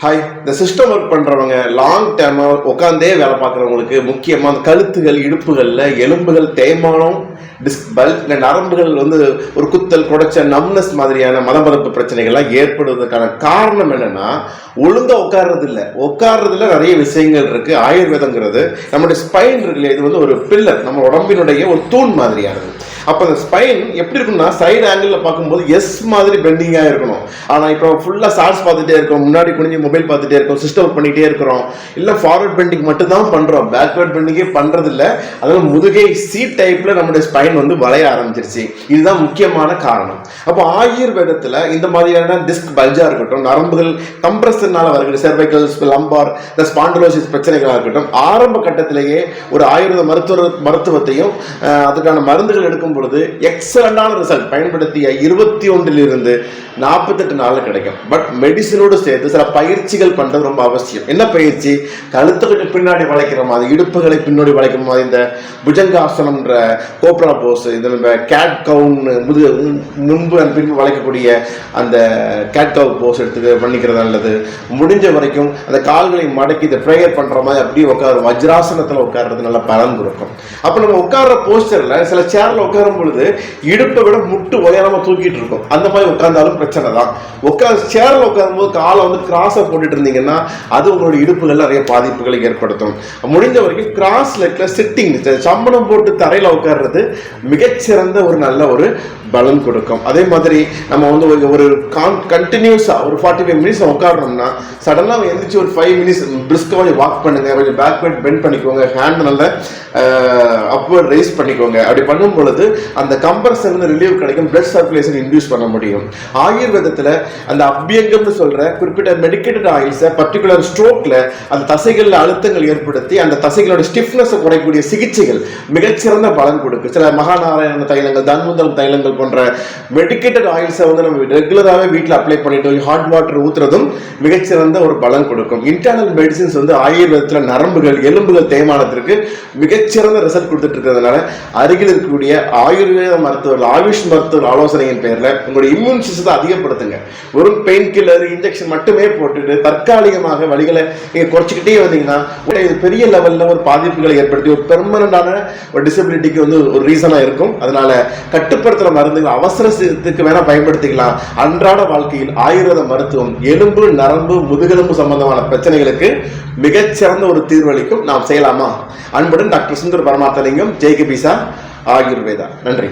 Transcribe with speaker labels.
Speaker 1: Hi இந்த system work பண்ணுறவங்க long டேர்மாக உட்காந்தே வேலை பார்க்குறவங்களுக்கு முக்கியமாக அந்த கழுத்துகள் இடுப்புகளில் எலும்புகள் தேய்மானம் டிஸ்க் பல் இல்லை நரம்புகள் வந்து ஒரு குத்தல் குடைச்ச நம்னஸ் மாதிரியான மதமதப்பு பிரச்சனைகள்லாம் ஏற்படுவதற்கான காரணம் என்னன்னா ஒழுங்காக உட்கார்றது இல்லை உட்கார்றதுல நிறைய விஷயங்கள் இருக்குது ஆயுர்வேதங்கிறது நம்முடைய ஸ்பைன் இருக்குல்ல இது வந்து ஒரு பில்லர் நம்ம உடம்பினுடைய ஒரு தூண் மாதிரியானது. அப்போ அந்த ஸ்பைன் எப்படி இருக்கும்னா சைடு ஆங்கிளில் பார்க்கும்போது எஸ் மாதிரி பெண்டிங்காக இருக்கணும். ஆனால் இப்போ ஃபுல்லாக சார்ஸ் பார்த்துட்டே இருக்கோம் முன்னாடி குனிஞ்சு மொபைல் பார்த்துட்டே இருக்கோம் சிஸ்டம் ஒர்க் பண்ணிகிட்டே இருக்கிறோம். இல்லை ஃபார்வர்ட் பெண்டிங் மட்டும் தான் பண்ணுறோம் பேக்வேர்ட் பெண்டிங்கே பண்ணுறதில்ல அதனால் முதுகை சி டைப்பில் நம்முடைய ஸ்பைன் வந்து வளைய ஆரம்பிச்சிருச்சு. இதுதான் முக்கியமான காரணம். அப்போ ஆயுர்வேதத்தில் இந்த மாதிரியான டிஸ்க் பல்ஜாக இருக்கட்டும் நரம்புகள் கம்ப்ரஷனால வருகிற செர்வைக்கல்ஸ் லம்பார் இந்த ஸ்பாண்டலோசிஸ் பிரச்சனைகளாக இருக்கட்டும் ஆரம்ப கட்டத்திலேயே ஒரு ஆயுர்வேத மருத்துவ மருத்துவத்தையும் அதுக்கான மருந்துகள் எடுக்கும் பொழுது எக்ஸலண்டான ரிசல்ட் பயன்படுத்திய இருபத்தி ஒன்றிலிருந்து நாற்பத்தெட்டு நாளில் கிடைக்கும். பட் மெடிசனோடு சேர்த்து சில பயிற்சிகள் பண்ணுறது ரொம்ப அவசியம். என்ன பயிற்சி? கழுத்தை பின்னாடி வளைக்கிற மாதிரி இடுப்புகளை பின்னாடி வளைக்கிற மாதிரி இந்த புஜங்காசனம்ன்ற கோப்ரா போஸ் இந்த நம்ம கேட் கவுன் முது முன்பு and பின்பு வளைக்கக்கூடிய அந்த கேட் கவு போஸ் எடுத்து பண்ணிக்கிறது நல்லது. முடிஞ்ச வரைக்கும் அந்த கால்களை மடக்கி இந்த ப்ரேயர் பண்ணுற மாதிரி அப்படியே உட்காரு. வஜ்ராசனத்தில் உட்கார்றது நல்ல பலன் கொடுக்கும். அப்போ நம்ம உட்கார்ற போஸ்டரில் சில சேரில் உட்கார உட்காரும் பொழுது இடுப்பை விட முட்டு உயரமா தூக்கிட்டு இருக்கும். அந்த மாதிரி உட்கார்ந்தாலும் பிரச்சனை தான். உட்கார் சேர்ல உட்காரும் போது காலை வந்து கிராஸை போட்டுட்டு இருந்தீங்கன்னா அது உங்களுடைய இடுப்புகள் நிறைய பாதிப்புகளை ஏற்படுத்தும். முடிஞ்ச வரைக்கும் கிராஸ் லெக்ல சிட்டிங் சம்பளம் போட்டு தரையில உட்கார்றது மிகச்சிறந்த ஒரு நல்ல ஒரு பலன் கொடுக்கும். அதே மாதிரி நம்ம வந்து ஒரு ஒரு கண்டினியூஸா ஒரு ஃபார்ட்டி ஃபைவ் மினிட்ஸ் உட்காடுறோம்னா சடனாக எழுந்திரிச்சு ஒரு ஃபைவ் மினிட்ஸ் பிரிஸ்காக கொஞ்சம் வாக் பண்ணுங்க கொஞ்சம் பேக்வேர்ட் பெண்ட் பண்ணிக்கோங்க ஹேண்ட் நல்ல அப்வர்ட் ரைஸ் பண்ணிக்கோங்க. அப்படி பண்ணும் பொழுது அந்த கம்ப்ரஷன் ரிலீவ் கிடைக்கும் பிளட் சர்க்குலேஷன் இன்டியூஸ் பண்ண முடியும். ஆயுர்வேதத்தில் அந்த அபியங்கம்னு சொல்கிற குறிப்பிட்ட மெடிக்கேட்டட் ஆயில்ஸை பர்டிகுலர் ஸ்ட்ரோக்கில் அந்த தசைகளில் அழுத்தங்கள் ஏற்படுத்தி அந்த தசைகளோட ஸ்டிஃப்னஸை குறைக்கக்கூடிய சிகிச்சைகள் மிகச்சிறந்த பலன் கொடுக்கு சில மகாநாராயண தைலங்கள் தன்வந்தரம் தைலங்கள் போன்ற மெடிக்கேட்டட் ஆயில்ஸை வந்து நம்ம ரெகுலராகவே வீட்டில் அப்ளை பண்ணிட்டு ஹாட் வாட்டர் ஊற்றுறதும் மிகச்சிறந்த ஒரு பலன் கொடுக்கும். இன்டர்னல் மெடிசின்ஸ் வந்து ஆயுர்வேதத்தில் நரம்புகள் எலும்புகள் தேய்மானத்திற்கு மிகச்சிறந்த ரிசல்ட் கொடுத்துட்டு இருக்கிறதுனால அருகில் இருக்கக்கூடிய ஆயுர்வேத மருத்துவர்கள் ஆயுஷ் மருத்துவர் ஆலோசனையின் பேரில் உங்களுடைய இம்யூன் சிஸ்டத்தை அதிகப்படுத்துங்க. ஒரு பெயின் கில்லர் இன்ஜெக்ஷன் மட்டுமே போட்டுட்டு தற்காலிகமாக வழிகளை நீங்கள் குறைச்சிக்கிட்டே வந்தீங்கன்னா இது பெரிய லெவலில் ஒரு பாதிப்புகளை ஏற்படுத்தி ஒரு பெர்மனண்டான ஒரு டிசபிலிட்டிக்கு வந்து ஒரு ரீசனாக இருக்கும். அதனால கட்டுப்படுத்துகிற மருந்துகள் அவசரத்துக்கு வேணால் பயன்படுத்திக்கலாம். அன்றாட வாழ்க்கையில் ஆயுர்வேத மருத்துவம் எலும்பு நரம்பு முதுகெலும்பு சம்பந்தமான பிரச்சனைகளுக்கு மிகச்சிறந்த ஒரு தீர்வளிக்கும் நாம் செய்யலாமா? அன்புடன் டாக்டர் சுந்தர் பரமாத்தலிங்கம் ஜெய்கபிசா ஆயுர்வேதா. நன்றி.